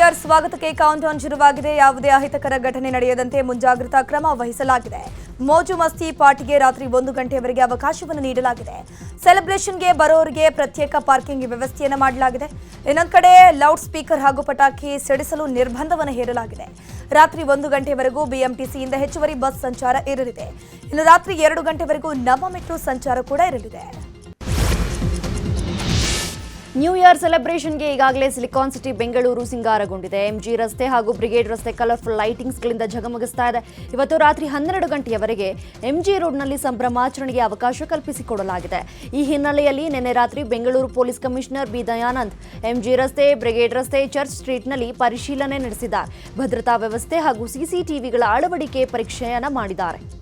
Year ಸ್ವಾಗತಕ್ಕೆ count down ಶುರುವಾಗಿದೆ. ಯಾವುದೇ ಅಹಿತಕರ ಘಟನೆ ನಡೆಯದಂತೆ ಮುಂಜಾಗ್ರತಾ ಕ್ರಮ ವಹಿಸಲಾಗಿದೆ. ಮೋಜು ಮಸ್ತಿ ಪಾರ್ಟಿಗೆ ರಾತ್ರಿ ಒಂದು ಗಂಟೆಯವರೆಗೆ ಅವಕಾಶವನ್ನು ನೀಡಲಾಗಿದೆ. ಸೆಲೆಬ್ರೇಷನ್ಗೆ ಬರೋರಿಗೆ ಪ್ರತ್ಯೇಕ ಪಾರ್ಕಿಂಗ್ ವ್ಯವಸ್ಥೆಯನ್ನು ಮಾಡಲಾಗಿದೆ. ಇನ್ನೊಂದು ಕಡೆ ಲೌಡ್ ಸ್ಪೀಕರ್ ಹಾಗೂ ಪಟಾಕಿ ಸಿಡಿಸಲು ನಿರ್ಬಂಧವನ್ನು ಹೇರಲಾಗಿದೆ. ರಾತ್ರಿ ಒಂದು ಗಂಟೆವರೆಗೂ ಬಿಎಂಟಿಸಿಯಿಂದ ಹೆಚ್ಚುವರಿ ಬಸ್ ಸಂಚಾರ ಇರಲಿದೆ. ಇನ್ನು ರಾತ್ರಿ ಎರಡು ಗಂಟೆವರೆಗೂ ನವ ಮೆಟ್ರೋ ಸಂಚಾರ ಕೂಡ ಇರಲಿದೆ. ನ್ಯೂ ಇಯರ್ ಸೆಲೆಬ್ರೇಷನ್ಗೆ ಈಗಾಗಲೇ ಸಿಲಿಕಾನ್ ಸಿಟಿ ಬೆಂಗಳೂರು ಸಿಂಗಾರಗೊಂಡಿದೆ. ಎಂಜಿ ರಸ್ತೆ ಹಾಗೂ ಬ್ರಿಗೇಡ್ ರಸ್ತೆ ಕಲರ್ಫುಲ್ ಲೈಟಿಂಗ್ಸ್ಗಳಿಂದ ಝಗಮಗಿಸ್ತಾ ಇದೆ. ಇವತ್ತು ರಾತ್ರಿ ಹನ್ನೆರಡು ಗಂಟೆಯವರೆಗೆ ಎಂಜಿ ರೋಡ್ನಲ್ಲಿ ಸಂಭ್ರಮಾಚರಣೆಗೆ ಅವಕಾಶ ಕಲ್ಪಿಸಿಕೊಡಲಾಗಿದೆ. ಈ ಹಿನ್ನೆಲೆಯಲ್ಲಿ ನಿನ್ನೆ ರಾತ್ರಿ Bengaluru police commissioner B Dayanand MG ರಸ್ತೆ ಬ್ರಿಗೇಡ್ ರಸ್ತೆ ಚರ್ಚ್ ಸ್ಟ್ರೀಟ್ನಲ್ಲಿ ಪರಿಶೀಲನೆ ನಡೆಸಿದ್ದಾರೆ. ಭದ್ರತಾ ವ್ಯವಸ್ಥೆ ಹಾಗೂ ಸಿಸಿಟಿವಿಗಳ ಅಳವಡಿಕೆ ಪರೀಕ್ಷೆಯನ್ನ ಮಾಡಿದ್ದಾರೆ.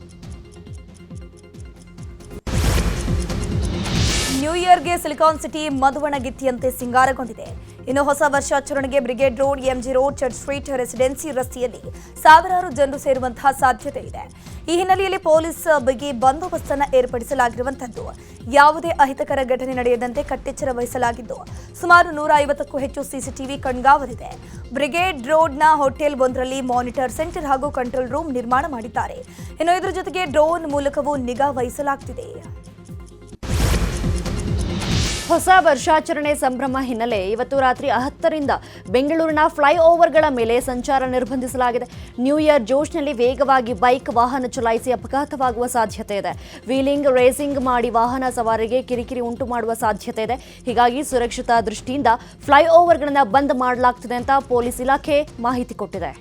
ನ್ಯೂ ಇಯರ್ಗೆ ಸಿಲಿಕಾನ್ ಸಿಟಿ ಮಧುವಣಗಿತ್ತಿಯಂತೆ ಸಿಂಗಾರಗೊಂಡಿದೆ. ಇನ್ನು ಹೊಸ ವರ್ಷಾಚರಣೆಗೆ Brigade road MG road church street residency ರಸ್ತೆಯಲ್ಲಿ ಸಾವಿರಾರು ಜನರು ಸೇರುವಂತಹ ಸಾಧ್ಯತೆ ಇದೆ. ಈ ಹಿನ್ನೆಲೆಯಲ್ಲಿ ಪೊಲೀಸ್ ಬಿಗಿ ಬಂದೋಬಸ್ತನ್ನು ಏರ್ಪಡಿಸಲಾಗಿರುವಂತದ್ದು. ಯಾವುದೇ ಅಹಿತಕರ ಘಟನೆ ನಡೆಯದಂತೆ ಕಟ್ಟೆಚ್ಚರ ವಹಿಸಲಾಗಿದ್ದು, ಸುಮಾರು ನೂರ ಐವತ್ತಕ್ಕೂ ಹೆಚ್ಚು ಸಿಸಿಟಿವಿ ಕಣ್ಗಾವಲಿದೆ. ಬ್ರಿಗೇಡ್ ರೋಡ್ನ ಹೋಟೆಲ್ ಒಂದರಲ್ಲಿ ಮಾನಿಟರ್ ಸೆಂಟರ್ ಹಾಗೂ ಕಂಟ್ರೋಲ್ ರೂಮ್ ನಿರ್ಮಾಣ ಮಾಡಿದ್ದಾರೆ. ಇನ್ನು ಇದರ ಜೊತೆಗೆ ಡ್ರೋನ್ ಮೂಲಕವೂ ನಿಗಾ ವಹಿಸಲಾಗ್ತಿದೆ. ಹೊಸ ವರ್ಷಾಚರಣೆ ಸಂಭ್ರಮ ಹಿನ್ನೆಲೆ ಇವತ್ತು ರಾತ್ರಿ ಹತ್ತರಿಂದ ಬೆಂಗಳೂರಿನ ಫ್ಲೈಓವರ್ಗಳ ಮೇಲೆ ಸಂಚಾರ ನಿರ್ಬಂಧಿಸಲಾಗಿದೆ. ನ್ಯೂ ಇಯರ್ ಜೋಶ್ನಲ್ಲಿ ವೇಗವಾಗಿ ಬೈಕ್ ವಾಹನ ಚಲಾಯಿಸಿ ಅಪಘಾತವಾಗುವ ಸಾಧ್ಯತೆ ಇದೆ. ವೀಲಿಂಗ್ ರೇಸಿಂಗ್ ಮಾಡಿ ವಾಹನ ಸವಾರಿಗೆ ಕಿರಿಕಿರಿ ಉಂಟು ಮಾಡುವ ಸಾಧ್ಯತೆ ಇದೆ. ಹೀಗಾಗಿ ಸುರಕ್ಷತಾ ದೃಷ್ಟಿಯಿಂದ ಫ್ಲೈಓವರ್ಗಳನ್ನು ಬಂದ್ ಮಾಡಲಾಗ್ತಿದೆ ಅಂತ ಪೊಲೀಸ್ ಇಲಾಖೆ ಮಾಹಿತಿ ಕೊಟ್ಟಿದೆ.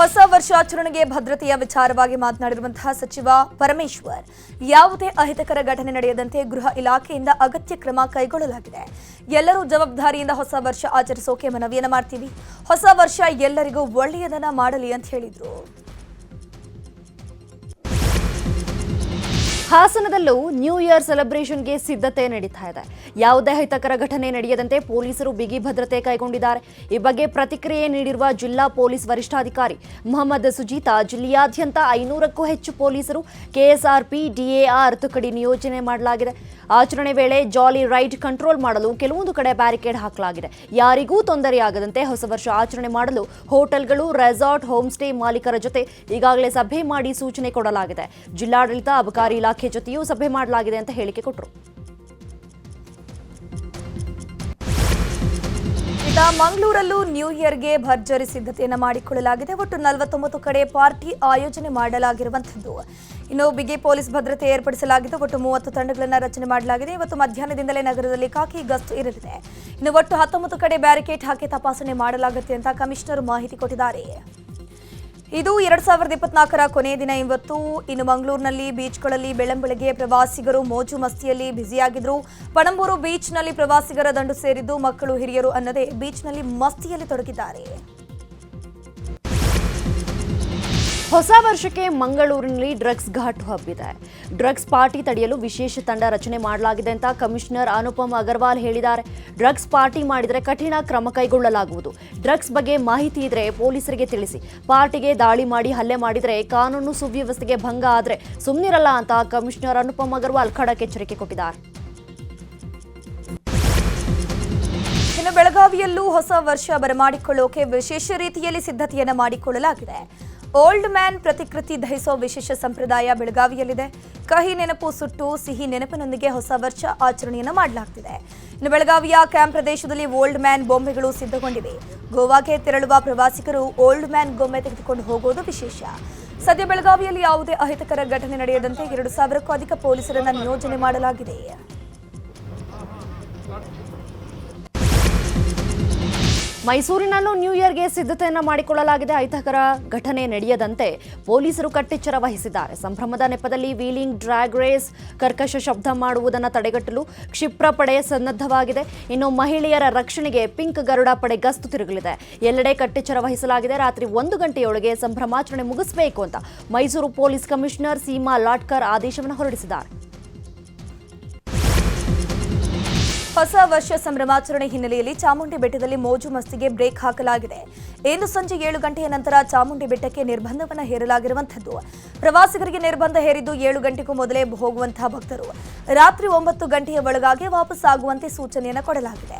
ಹೊಸ ವರ್ಷಾಚರಣೆಗೆ ಭದ್ರತೆಯ ವಿಚಾರವಾಗಿ ಮಾತನಾಡಿರುವಂತಹ ಸಚಿವ ಪರಮೇಶ್ವರ್, ಯಾವುದೇ ಅಹಿತಕರ ಘಟನೆ ನಡೆಯದಂತೆ ಗೃಹ ಇಲಾಖೆಯಿಂದ ಅಗತ್ಯ ಕ್ರಮ ಕೈಗೊಳ್ಳಲಾಗಿದೆ. ಎಲ್ಲರೂ ಜವಾಬ್ದಾರಿಯಿಂದ ಹೊಸ ವರ್ಷ ಆಚರಿಸೋಕೆ ಮನವಿಯನ್ನು ಮಾಡ್ತೀವಿ. ಹೊಸ ವರ್ಷ ಎಲ್ಲರಿಗೂ ಒಳ್ಳೆಯದನ್ನ ಮಾಡಲಿ ಅಂತ ಹೇಳಿದ್ರು. ಹಾಸನದಲ್ಲೂ ನ್ಯೂ ಇಯರ್ ಸೆಲೆಬ್ರೇಷನ್ಗೆ ಸಿದ್ಧತೆ ನಡೀತಾ ಇದೆ. ಯಾವುದೇ ಹಿತಕರ ಘಟನೆ ನಡೆಯದಂತೆ ಪೊಲೀಸರು ಬಿಗಿ ಭದ್ರತೆ ಕೈಗೊಂಡಿದ್ದಾರೆ. ಈ ಬಗ್ಗೆ ಪ್ರತಿಕ್ರಿಯೆ ನೀಡಿರುವ ಜಿಲ್ಲಾ ಪೊಲೀಸ್ ವರಿಷ್ಠಾಧಿಕಾರಿ ಮೊಹಮ್ಮದ್ ಸುಜೀತಾ, ಜಿಲ್ಲೆಯಾದ್ಯಂತ ಐನೂರಕ್ಕೂ ಹೆಚ್ಚು ಪೊಲೀಸರು ಕೆಎಸ್ಆರ್ಪಿ, ಡಿಎಆರ್ ತುಕಡಿ ನಿಯೋಜನೆ ಮಾಡಲಾಗಿದೆ. ಆಚರಣೆ ವೇಳೆ ಜಾಲಿ ರೈಡ್ ಕಂಟ್ರೋಲ್ ಮಾಡಲು ಕೆಲವೊಂದು ಕಡೆ ಬ್ಯಾರಿಕೇಡ್ ಹಾಕಲಾಗಿದೆ. ಯಾರಿಗೂ ತೊಂದರೆಯಾಗದಂತೆ ಹೊಸ ವರ್ಷ ಆಚರಣೆ ಮಾಡಲು ಹೋಟೆಲ್ಗಳು, ರೆಸಾರ್ಟ್ ಹೋಮ್ ಸ್ಟೇ ಮಾಲೀಕರ ಜೊತೆ ಈಗಾಗಲೇ ಸಭೆ ಮಾಡಿ ಸೂಚನೆ ಕೊಡಲಾಗಿದೆ. ಜಿಲ್ಲಾಡಳಿತ ಅಬಕಾರಿ ಇಲಾಖೆ ಜೊತೆಯೂ ಸಭೆ ಮಾಡಲಾಗಿದೆ ಅಂತ ಹೇಳಿಕೆ ಕೊಟ್ಟರು ಇತ್ತ ಮಂಗಳೂರಲ್ಲೂ ನ್ಯೂ ಇಯರ್ಗೆ ಭರ್ಜರಿ ಸಿದ್ಧತೆಯನ್ನು ಮಾಡಿಕೊಳ್ಳಲಾಗಿದೆ. ಒಟ್ಟು ನಲವತ್ತೊಂಬತ್ತು ಕಡೆ ಪಾರ್ಟಿ ಆಯೋಜನೆ ಮಾಡಲಾಗಿರುವಂಥದ್ದು. ಇನ್ನು ಬಿಗಿ ಪೊಲೀಸ್ ಭದ್ರತೆ ಏರ್ಪಡಿಸಲಾಗಿದ್ದು ಒಟ್ಟು ಮೂವತ್ತು ತಂಡಗಳನ್ನು ರಚನೆ ಮಾಡಲಾಗಿದೆ. ಇವತ್ತು ಮಧ್ಯಾಹ್ನದಿಂದಲೇ ನಗರದಲ್ಲಿ ಖಾಕಿ ಗಸ್ತು ಇರಲಿದೆ. ಇನ್ನು ಒಟ್ಟು ಹತ್ತೊಂಬತ್ತು ಕಡೆ ಬ್ಯಾರಿಕೇಡ್ ಹಾಕಿ ತಪಾಸಣೆ ಮಾಡಲಾಗುತ್ತೆ ಅಂತ ಕಮಿಷನರ್ ಮಾಹಿತಿ ಕೊಟ್ಟಿದ್ದಾರೆ. ಇದು ಎರಡ್ ಸಾವಿರದ ಇಪ್ಪತ್ನಾಲ್ಕರ ಕೊನೆಯ ದಿನ ಇವತ್ತು. ಇನ್ನು ಮಂಗಳೂರಿನಲ್ಲಿ ಬೀಚ್ಗಳಲ್ಲಿ ಬೆಳಂಬೆಳಗ್ಗೆ ಪ್ರವಾಸಿಗರು ಮೋಜು ಮಸ್ತಿಯಲ್ಲಿ ಬ್ಯುಸಿಯಾಗಿದ್ರು. ಪಣಂಬೂರು ಬೀಚ್ನಲ್ಲಿ ಪ್ರವಾಸಿಗರ ದಂಡು ಸೇರಿದ್ದು ಮಕ್ಕಳು ಹಿರಿಯರು ಅನ್ನದೇ ಬೀಚ್ನಲ್ಲಿ ಮಸ್ತಿಯಲ್ಲಿ ತೊಡಗಿದ್ದಾರೆ. ಹೊಸ ವರ್ಷಕ್ಕೆ ಮಂಗಳೂರಿನಲ್ಲಿ ಡ್ರಗ್ಸ್ ಘಾಟ್ ಹಬ್ಬಿದೆ. ಡ್ರಗ್ಸ್ ಪಾರ್ಟಿ ತಡೆಯಲು ವಿಶೇಷ ತಂಡ ರಚನೆ ಮಾಡಲಾಗಿದೆ ಅಂತ ಕಮಿಷನರ್ ಅನುಪಮ್ ಅಗರ್ವಾಲ್ ಹೇಳಿದ್ದಾರೆ. ಡ್ರಗ್ಸ್ ಪಾರ್ಟಿ ಮಾಡಿದರೆ ಕಠಿಣ ಕ್ರಮ ಕೈಗೊಳ್ಳಲಾಗುವುದು. ಡ್ರಗ್ಸ್ ಬಗ್ಗೆ ಮಾಹಿತಿ ಇದ್ರೆ ಪೊಲೀಸರಿಗೆ ತಿಳಿಸಿ. ಪಾರ್ಟಿಗೆ ದಾಳಿ ಮಾಡಿ ಹಲ್ಲೆ ಮಾಡಿದರೆ ಕಾನೂನು ಸುವ್ಯವಸ್ಥೆಗೆ ಭಂಗ ಆದರೆ ಸುಮ್ಮನಿರಲ್ಲ ಅಂತ ಕಮಿಷನರ್ ಅನುಪಮ್ ಅಗರ್ವಾಲ್ ಖಡಕ್ ಎಚ್ಚರಿಕೆ ಕೊಟ್ಟಿದ್ದಾರೆ. ಬೆಳಗಾವಿಯಲ್ಲೂ ಹೊಸ ವರ್ಷ ಬರಮಾಡಿಕೊಳ್ಳೋಕೆ ವಿಶೇಷ ರೀತಿಯಲ್ಲಿ ಸಿದ್ಧತೆಯನ್ನು ಮಾಡಿಕೊಳ್ಳಲಾಗಿದೆ. ಓಲ್ಡ್ ಮ್ಯಾನ್ ಪ್ರತಿಕೃತಿ ದಹಿಸೋ ವಿಶೇಷ ಸಂಪ್ರದಾಯ ಬೆಳಗಾವಿಯಲ್ಲಿದೆ. ಕಹಿ ನೆನಪು ಸುಟ್ಟು, ಸಿಹಿ ನೆನಪಿನೊಂದಿಗೆ ಹೊಸ ವರ್ಷ ಆಚರಣೆಯನ್ನು ಮಾಡಲಾಗ್ತಿದೆ. ಇನ್ನು ಬೆಳಗಾವಿಯ ಕ್ಯಾಂಪ್ ಪ್ರದೇಶದಲ್ಲಿ ಓಲ್ಡ್ ಮ್ಯಾನ್ ಬೊಂಬೆಗಳು ಸಿದ್ಧಗೊಂಡಿವೆ. ಗೋವಾಗೆ ತೆರಳುವ ಪ್ರವಾಸಿಗರು ಓಲ್ಡ್ ಮ್ಯಾನ್ ಗೊಂಬೆ ತೆಗೆದುಕೊಂಡು ಹೋಗೋದು ವಿಶೇಷ. ಸದ್ಯ ಬೆಳಗಾವಿಯಲ್ಲಿ ಯಾವುದೇ ಅಹಿತಕರ ಘಟನೆ ನಡೆಯದಂತೆ ಎರಡು ಸಾವಿರಕ್ಕೂ ಅಧಿಕ ಪೊಲೀಸರನ್ನು ನಿಯೋಜನೆ ಮಾಡಲಾಗಿದೆ. ಮೈಸೂರಿನಲ್ಲೂ ನ್ಯೂ ಇಯರ್ಗೆ ಸಿದ್ಧತೆಯನ್ನು ಮಾಡಿಕೊಳ್ಳಲಾಗಿದೆ. ಅಹಿತಕರ ಘಟನೆ ನಡೆಯದಂತೆ ಪೊಲೀಸರು ಕಟ್ಟೆಚ್ಚರ ವಹಿಸಿದ್ದಾರೆ. ಸಂಭ್ರಮದ ನೆಪದಲ್ಲಿ ವೀಲಿಂಗ್, ಡ್ರ್ಯಾಗ್ ರೇಸ್, ಕರ್ಕಶ ಶಬ್ದ ಮಾಡುವುದನ್ನು ತಡೆಗಟ್ಟಲು ಕ್ಷಿಪ್ರ ಪಡೆ ಸನ್ನದ್ಧವಾಗಿದೆ. ಇನ್ನು ಮಹಿಳೆಯರ ರಕ್ಷಣೆಗೆ ಪಿಂಕ್ ಗರುಡ ಪಡೆ ಗಸ್ತು ತಿರುಗಲಿದೆ. ಎಲ್ಲೆಡೆ ಕಟ್ಟೆಚ್ಚರ ವಹಿಸಲಾಗಿದೆ. ರಾತ್ರಿ ಒಂದು ಗಂಟೆಯೊಳಗೆ ಸಂಭ್ರಮಾಚರಣೆ ಮುಗಿಸಬೇಕು ಅಂತ ಮೈಸೂರು ಪೊಲೀಸ್ ಕಮಿಷನರ್ ಸೀಮಾ ಲಾಟ್ಕರ್ ಆದೇಶವನ್ನು ಹೊರಡಿಸಿದ್ದಾರೆ. ಹೊಸ ವರ್ಷ ಸಂಭ್ರಮಾಚರಣೆ ಹಿನ್ನೆಲೆಯಲ್ಲಿ ಚಾಮುಂಡಿ ಬೆಟ್ಟದಲ್ಲಿ ಮೋಜು ಮಸ್ತಿಗೆ ಬ್ರೇಕ್ ಹಾಕಲಾಗಿದೆ. ಇಂದು ಸಂಜೆ ಏಳು ಗಂಟೆಯ ನಂತರ ಚಾಮುಂಡಿ ಬೆಟ್ಟಕ್ಕೆ ನಿರ್ಬಂಧವನ್ನು ಹೇರಲಾಗಿರುವಂಥದ್ದು. ಪ್ರವಾಸಿಗರಿಗೆ ನಿರ್ಬಂಧ ಹೇರಿದ್ದು ಏಳು ಗಂಟೆಗೂ ಮೊದಲೇ ಹೋಗುವಂತಹ ಭಕ್ತರು. ರಾತ್ರಿ ಒಂಬತ್ತು ಗಂಟೆಯ ಒಳಗಾಗಿ ವಾಪಸ್ ಆಗುವಂತೆ ಸೂಚನೆಯನ್ನು ಕೊಡಲಾಗಿದೆ.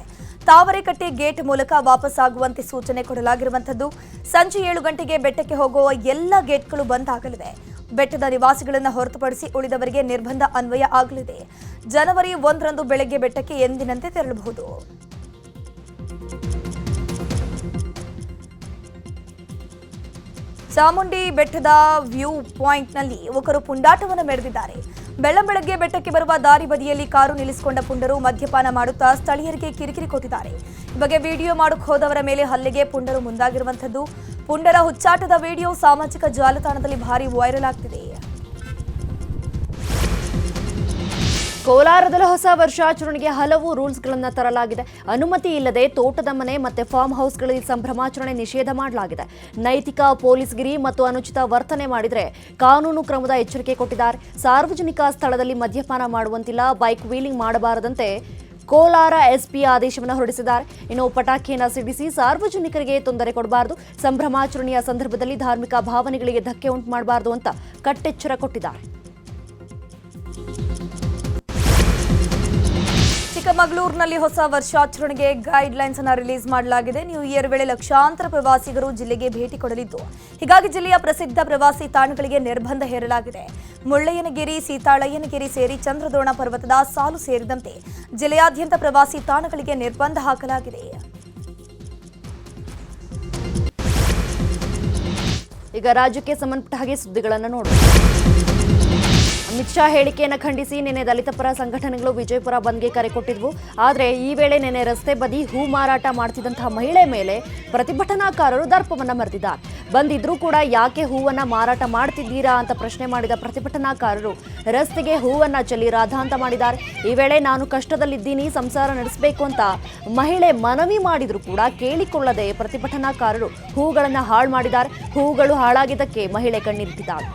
ತಾವರೆಕಟ್ಟೆ ಗೇಟ್ ಮೂಲಕ ವಾಪಸ್ ಆಗುವಂತೆ ಸೂಚನೆ ಕೊಡಲಾಗಿರುವಂಥದ್ದು. ಸಂಜೆ ಏಳು ಗಂಟೆಗೆ ಬೆಟ್ಟಕ್ಕೆ ಹೋಗುವ ಎಲ್ಲ ಗೇಟ್ಗಳು ಬಂದ್ ಆಗಲಿವೆ ಬೆಟ್ಟದ ನಿವಾಸಿಗಳನ್ನು ಹೊರತುಪಡಿಸಿ ಉಳಿದವರಿಗೆ ನಿರ್ಬಂಧ ಅನ್ವಯ ಆಗಲಿದೆ. ಜನವರಿ ಒಂದರಂದು ಬೆಳಗ್ಗೆ ಬೆಟ್ಟಕ್ಕೆ ಎಂದಿನಂತೆ ತೆರಳಬಹುದು. ಚಾಮುಂಡಿ ಬೆಟ್ಟದ ವ್ಯೂ ಪಾಯಿಂಟ್ನಲ್ಲಿ ಯುವಕರು ಪುಂಡಾಟವನ್ನು ಮೆರೆದಿದ್ದಾರೆ. ಬೆಳ್ಳಂಬೆಳಗ್ಗೆ ಬೆಟ್ಟಕ್ಕೆ ಬರುವ ದಾರಿ ಬದಿಯಲ್ಲಿ ಕಾರು ನಿಲ್ಲಿಸಿಕೊಂಡ ಪುಂಡರು ಮದ್ಯಪಾನ ಮಾಡುತ್ತಾ ಸ್ಥಳೀಯರಿಗೆ ಕಿರಿಕಿರಿ ಕೊಟ್ಟಿದ್ದಾರೆ. ಈ ಬಗ್ಗೆ ವಿಡಿಯೋ ಮಾಡಕ್ಕೆ ಹೋದವರ ಮೇಲೆ ಹಲ್ಲೆಗೆ ಪುಂಡರು ಮುಂದಾಗಿರುವಂಥದ್ದು. ಪುಂಡರ ಹುಚ್ಚಾಟದ ವಿಡಿಯೋ ಸಾಮಾಜಿಕ ಜಾಲತಾಣದಲ್ಲಿ ಭಾರಿ ವೈರಲ್ ಆಗ್ತಿದೆ. ಕೋಲಾರದಲ್ಲಿ ಹೊಸ ವರ್ಷಾಚರಣೆಗೆ ಹಲವು ರೂಲ್ಸ್ಗಳನ್ನು ತರಲಾಗಿದೆ. ಅನುಮತಿ ಇಲ್ಲದೆ ತೋಟದ ಮನೆ ಮತ್ತೆ ಫಾರ್ಮ್ ಹೌಸ್ಗಳಲ್ಲಿ ಸಂಭ್ರಮಾಚರಣೆ ನಿಷೇಧ ಮಾಡಲಾಗಿದೆ. ನೈತಿಕ ಪೊಲೀಸ್ಗಿರಿ ಮತ್ತು ಅನುಚಿತ ವರ್ತನೆ ಮಾಡಿದರೆ ಕಾನೂನು ಕ್ರಮದ ಎಚ್ಚರಿಕೆ ಕೊಟ್ಟಿದ್ದಾರೆ. ಸಾರ್ವಜನಿಕ ಸ್ಥಳದಲ್ಲಿ ಮದ್ಯಪಾನ ಮಾಡುವಂತಿಲ್ಲ, ಬೈಕ್ ವೀಲಿಂಗ್ ಮಾಡಬಾರದಂತೆ ಕೋಲಾರ ಎಸ್ಪಿ ಆದೇಶವನ್ನು ಹೊರಡಿಸಿದ್ದಾರೆ. ಇನ್ನು ಪಟಾಕಿಯನ್ನು ಸಿಡಿಸಿ ಸಾರ್ವಜನಿಕರಿಗೆ ತೊಂದರೆ ಕೊಡಬಾರದು. ಸಂಭ್ರಮಾಚರಣೆಯ ಸಂದರ್ಭದಲ್ಲಿ ಧಾರ್ಮಿಕ ಭಾವನೆಗಳಿಗೆ ಧಕ್ಕೆ ಉಂಟು ಮಾಡಬಾರದು ಅಂತ ಕಟ್ಟೆಚ್ಚರ ಕೊಟ್ಟಿದ್ದಾರೆ. ಚಿಕ್ಕಮಗಳೂರಿನಲ್ಲಿ ಹೊಸ ವರ್ಷಾಚರಣೆಗೆ ಗೈಡ್ ಲೈನ್ಸ್ ಅನ್ನು ರಿಲೀಸ್ ಮಾಡಲಾಗಿದೆ ನ್ಯೂ ಇಯರ್ ವೇಳೆ ಲಕ್ಷಾಂತರ ಪ್ರವಾಸಿಗರು ಜಿಲ್ಲೆಗೆ ಭೇಟಿ ಕೊಡಲಿದ್ದು, ಹೀಗಾಗಿ ಜಿಲ್ಲೆಯ ಪ್ರಸಿದ್ಧ ಪ್ರವಾಸಿ ತಾಣಗಳಿಗೆ ನಿರ್ಬಂಧ ಹೇರಲಾಗಿದೆ. ಮುಳ್ಳಯ್ಯನಗಿರಿ, ಸೀತಾಳಯ್ಯನಗಿರಿ ಸೇರಿ ಚಂದ್ರದ್ರೋಣ ಪರ್ವತದ ಸಾಲು ಸೇರಿದಂತೆ ಜಿಲ್ಲೆಯಾದ್ಯಂತ ಪ್ರವಾಸಿ ತಾಣಗಳಿಗೆ ನಿರ್ಬಂಧ ಹಾಕಲಾಗಿದೆ. ಈಗ ರಾಜ್ಯಕ್ಕೆ ಸಂಬಂಧಪಟ್ಟ ಹಾಗೆ ಸುದ್ದಿಗಳನ್ನು ನೋಡೋಣ. ಅಮಿತ್ ಶಾ ಹೇಳಿಕೆಯನ್ನು ಖಂಡಿಸಿ ನಿನ್ನೆ ದಲಿತ ಪರ ಸಂಘಟನೆಗಳು ವಿಜಯಪುರ ಬಂದ್ಗೆ ಕರೆ ಕೊಟ್ಟಿದ್ವು. ಆದರೆ ಈ ವೇಳೆ ನಿನ್ನೆ ರಸ್ತೆ ಬದಿ ಹೂ ಮಾರಾಟ ಮಾಡ್ತಿದ್ದಂತಹ ಮಹಿಳೆ ಮೇಲೆ ಪ್ರತಿಭಟನಾಕಾರರು ದರ್ಪವನ್ನು ಮರೆತಿದ್ದಾರೆ. ಬಂದಿದ್ರೂ ಕೂಡ ಯಾಕೆ ಹೂವನ್ನು ಮಾರಾಟ ಮಾಡ್ತಿದ್ದೀರಾ ಅಂತ ಪ್ರಶ್ನೆ ಮಾಡಿದ ಪ್ರತಿಭಟನಾಕಾರರು ರಸ್ತೆಗೆ ಹೂವನ್ನು ಚೆಲ್ಲಿ ರಾಧಾಂತ ಮಾಡಿದ್ದಾರೆ. ಈ ವೇಳೆ ನಾನು ಕಷ್ಟದಲ್ಲಿದ್ದೀನಿ, ಸಂಸಾರ ನಡೆಸಬೇಕು ಅಂತ ಮಹಿಳೆ ಮನವಿ ಮಾಡಿದರೂ ಕೂಡ ಕೇಳಿಕೊಳ್ಳದೆ ಪ್ರತಿಭಟನಾಕಾರರು ಹೂಗಳನ್ನು ಹಾಳು ಮಾಡಿದ್ದಾರೆ. ಹೂಗಳು ಹಾಳಾಗಿದ್ದಕ್ಕೆ ಮಹಿಳೆ ಕಣ್ಣೀರಿಟ್ಟಿದ್ದಾಳೆ.